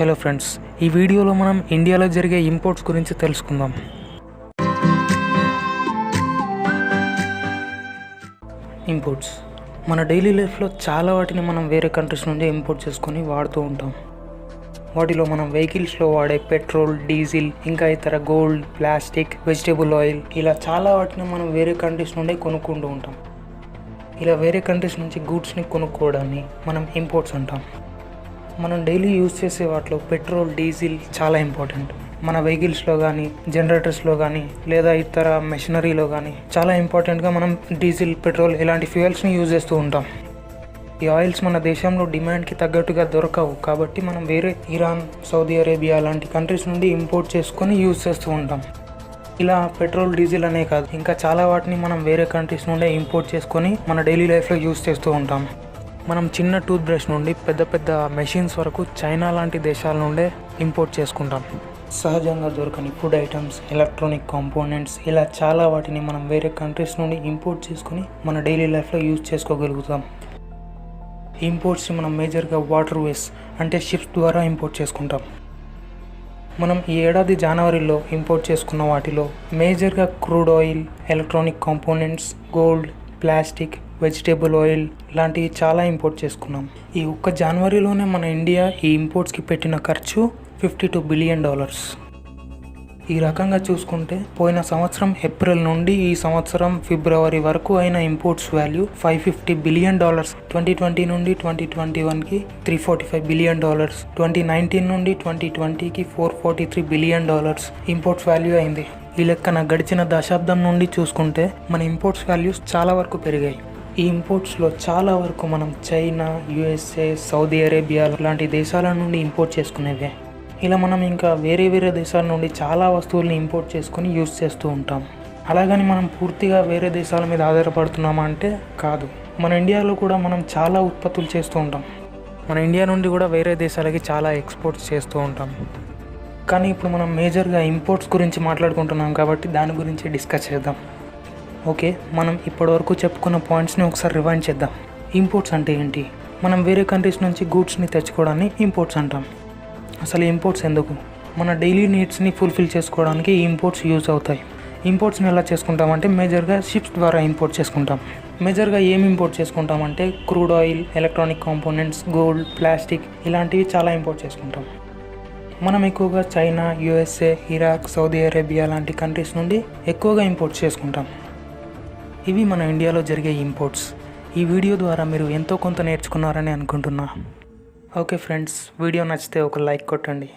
Hello friends ఈ వీడియోలో మనం ఇండియాలో జరిగే ఇంపోర్ట్స్ గురించి తెలుసుకుందాం. ఇంపోర్ట్స్ మన డైలీ లైఫ్లో చాలా వాటిని మనం వేరే కంట్రీస్ నుండి ఇంపోర్ట్ చేసుకొని వాడుతూ ఉంటాం. వాటిలో మనం వెహికల్స్లో వాడే పెట్రోల్ డీజిల్ ఇంకా ఇతర గోల్డ్ ప్లాస్టిక్ వెజిటేబుల్ ఆయిల్ ఇలా చాలా వాటిని మనం వేరే కంట్రీస్ నుండి కొనుక్కుంటూ ఉంటాం. ఇలా వేరే కంట్రీస్ నుంచి గూడ్స్ని కొనుక్కోవడాన్ని మనం ఇంపోర్ట్స్ అంటాం. మనం డైలీ యూజ్ చేసే వాటిలో పెట్రోల్ డీజిల్ చాలా ఇంపార్టెంట్ మన వెహికల్స్లో కానీ జనరేటర్స్లో కానీ లేదా ఇతర మెషినరీలో కానీ చాలా ఇంపార్టెంట్గా మనం డీజిల్ పెట్రోల్ ఇలాంటి ఫ్యూయల్స్ని యూజ్ చేస్తూ ఉంటాం. ఈ ఆయిల్స్ మన దేశంలో డిమాండ్కి తగ్గట్టుగా దొరకవు. కాబట్టి మనం వేరే ఇరాన్ సౌదీ అరేబియా లాంటి కంట్రీస్ నుండి ఇంపోర్ట్ చేసుకొని యూజ్ చేస్తూ ఉంటాం. ఇలా పెట్రోల్ డీజిల్ అనే కాదు. ఇంకా చాలా వాటిని మనం వేరే కంట్రీస్ నుండే ఇంపోర్ట్ చేసుకొని మన డైలీ లైఫ్లో యూజ్ చేస్తూ ఉంటాం. మనం చిన్న టూత్ బ్రష్ నుండి పెద్ద పెద్ద మెషిన్స్ వరకు చైనా లాంటి దేశాల నుండే ఇంపోర్ట్ చేసుకుంటాం. సహజంగా దొరకని ఫుడ్ ఐటమ్స్ ఎలక్ట్రానిక్ కాంపోనెంట్స్ ఇలా చాలా వాటిని మనం వేరే కంట్రీస్ నుండి ఇంపోర్ట్ చేసుకొని మన డైలీ లైఫ్లో యూజ్ చేసుకోగలుగుతాం. ఇంపోర్ట్స్ మనం మేజర్గా వాటర్ వేస్ అంటే షిప్స్ ద్వారా ఇంపోర్ట్ చేసుకుంటాం. మనం ఈ ఏడాది జనవరిలో ఇంపోర్ట్ చేసుకున్న వాటిలో మేజర్గా crude oil electronic components gold plastic vegetable oil లాంటివి చాలా ఇంపోర్ట్ చేసుకున్నాం. ఈ ఒక్క జనవరిలోనే మన ఇండియా ఈ ఇంపోర్ట్స్కి పెట్టిన ఖర్చు ఫిఫ్టీ టూ బిలియన్ డాలర్స్. ఈ రకంగా చూసుకుంటే పోయిన సంవత్సరం ఏప్రిల్ నుండి ఈ సంవత్సరం ఫిబ్రవరి వరకు అయిన imports value five fifty billion dollars. Twenty twenty నుండి ట్వంటీ ట్వంటీ వన్కి three forty five billion dollars. Twenty nineteen నుండి ట్వంటీ ట్వంటీకి four forty three billion dollars imports value అయింది. ఈ లెక్కన గడిచిన దశాబ్దం నుండి చూసుకుంటే మన ఇంపోర్ట్స్ వాల్యూస్ చాలా వరకు పెరిగాయి. ఈ ఇంపోర్ట్స్లో చాలా వరకు మనం చైనా యుఎస్ఏ సౌదీ అరేబియా లాంటి దేశాల నుండి ఇంపోర్ట్ చేసుకునేవే. ఇలా మనం ఇంకా వేరే వేరే దేశాల నుండి చాలా వస్తువుల్ని ఇంపోర్ట్ చేసుకొని యూజ్ చేస్తూ ఉంటాం. అలాగని మనం పూర్తిగా వేరే దేశాల మీద ఆధారపడుతున్నామా అంటే కాదు. మన ఇండియాలో కూడా మనం చాలా ఉత్పత్తులు చేస్తూ ఉంటాం. మన ఇండియా నుండి కూడా వేరే దేశాలకి చాలా ఎక్స్పోర్ట్స్ చేస్తూ ఉంటాం. కానీ ఇప్పుడు మనం మేజర్గా ఇంపోర్ట్స్ గురించి మాట్లాడుకుంటున్నాం కాబట్టి దాని గురించి డిస్కస్ చేద్దాం. ఓకే మనం ఇప్పటివరకు చెప్పుకున్న పాయింట్స్ని ఒకసారి రివైండ్ చేద్దాం. ఇంపోర్ట్స్ అంటే ఏంటి? మనం వేరే కంట్రీస్ నుంచి గూడ్స్ని తెచ్చుకోవడాన్ని ఇంపోర్ట్స్ అంటాం. అసలు ఇంపోర్ట్స్ ఎందుకు? మన డైలీ నీడ్స్ని ఫుల్ఫిల్ చేసుకోవడానికి ఈ ఇంపోర్ట్స్ యూజ్ అవుతాయి. ఇంపోర్ట్స్ని ఎలా చేసుకుంటామంటే మేజర్గా షిప్స్ ద్వారా ఇంపోర్ట్ చేసుకుంటాం. మేజర్గా ఏమి import చేసుకుంటామంటే crude oil electronic components gold plastic ఇలాంటివి చాలా ఇంపోర్ట్ చేసుకుంటాం. మనం ఎక్కువగా China USA Iraq Saudi Arabia లాంటి కంట్రీస్ నుండి ఎక్కువగా ఇంపోర్ట్ చేసుకుంటాం. ఇవి మన ఇండియాలో జరిగే ఇంపోర్ట్స్ ఈ వీడియో ద్వారా మీరు ఎంతో కొంత నేర్చుకున్నారని అనుకుంటున్నా. ఓకే ఫ్రెండ్స్ వీడియో నచ్చితే ఒక లైక్ కొట్టండి.